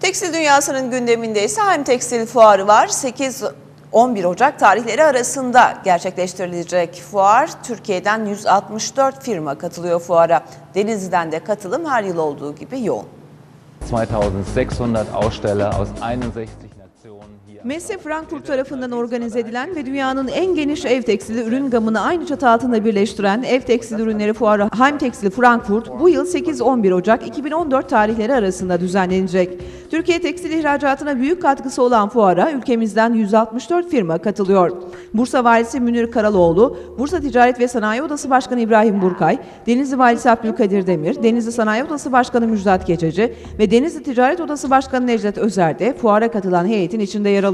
Tekstil dünyasının gündeminde ise Heim Tekstil Fuarı var. 8-11 Ocak tarihleri arasında gerçekleştirilecek fuar. Türkiye'den 164 firma katılıyor fuara. Denizli'den de katılım her yıl olduğu gibi yoğun. 2600 Aussteller aus 61 Nationen hier. Messe Frankfurt tarafından organize edilen ve dünyanın en geniş ev tekstili ürün gamını aynı çatı altında birleştiren Ev Tekstil Ürünleri Fuarı Heim Tekstil Frankfurt bu yıl 8-11 Ocak 2014 tarihleri arasında düzenlenecek. Türkiye tekstil ihracatına büyük katkısı olan fuara ülkemizden 164 firma katılıyor. Bursa Valisi Münir Karaloğlu, Bursa Ticaret ve Sanayi Odası Başkanı İbrahim Burkay, Denizli Valisi Abdülkadir Demir, Denizli Sanayi Odası Başkanı Müjdat Geçeci ve Denizli Ticaret Odası Başkanı Necdet Özer de fuara katılan heyetin içinde yer alıyor.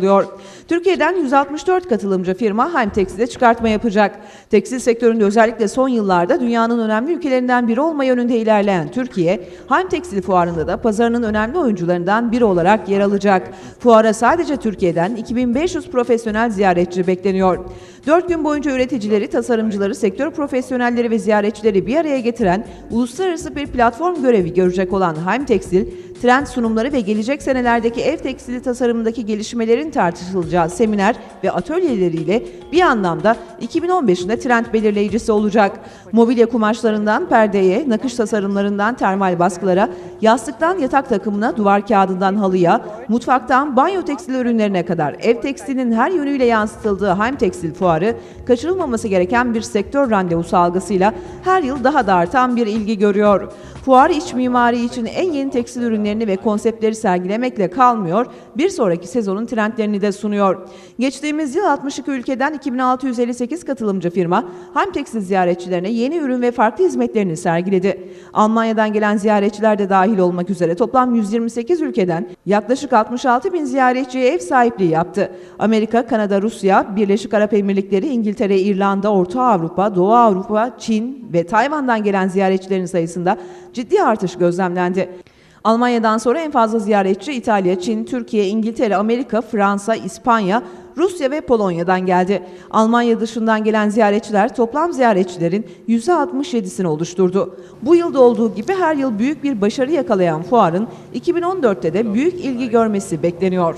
Türkiye'den 164 katılımcı firma Heim Tekstil'e çıkartma yapacak. Tekstil sektöründe özellikle son yıllarda dünyanın önemli ülkelerinden biri olma yönünde ilerleyen Türkiye, Heim Tekstil Fuarı'nda da pazarının önemli oyuncularından biri olarak yer alacak. Fuara sadece Türkiye'den 2500 profesyonel ziyaretçi bekleniyor. 4 gün boyunca üreticileri, tasarımcıları, sektör profesyonelleri ve ziyaretçileri bir araya getiren uluslararası bir platform görevi görecek olan Heim Tekstil, trend sunumları ve gelecek senelerdeki ev tekstili tasarımındaki gelişmelerin tartışılacağı seminer ve atölyeleriyle bir anlamda 2015'inde trend belirleyicisi olacak. Mobilya kumaşlarından perdeye, nakış tasarımlarından termal baskılara, yastıktan yatak takımına, duvar kağıdından halıya, mutfaktan banyo tekstil ürünlerine kadar ev tekstilinin her yönüyle yansıtıldığı Heim Tekstil Fuarı, kaçırılmaması gereken bir sektör randevusu algısıyla her yıl daha da artan bir ilgi görüyor. Fuar iç mimari için en yeni tekstil ürünlerini ve konseptleri sergilemekle kalmıyor, bir sonraki sezonun trendlerini de sunuyor. Geçtiğimiz yıl 62 ülkeden 2658 katılımcı firma Heim Tekstil ziyaretçilerine yeni ürün ve farklı hizmetlerini sergiledi. Almanya'dan gelen ziyaretçiler de dahil olmak üzere toplam 128 ülkeden yaklaşık 66 bin ziyaretçiye ev sahipliği yaptı. Amerika, Kanada, Rusya, Birleşik Arap Emirlikleri, İngiltere, İrlanda, Orta Avrupa, Doğu Avrupa, Çin ve Tayvan'dan gelen ziyaretçilerin sayısında ciddi artış gözlemlendi. Almanya'dan sonra en fazla ziyaretçi İtalya, Çin, Türkiye, İngiltere, Amerika, Fransa, İspanya, Rusya ve Polonya'dan geldi. Almanya dışından gelen ziyaretçiler toplam ziyaretçilerin %67'sini oluşturdu. Bu yılda olduğu gibi her yıl büyük bir başarı yakalayan fuarın 2014'te de büyük ilgi görmesi bekleniyor.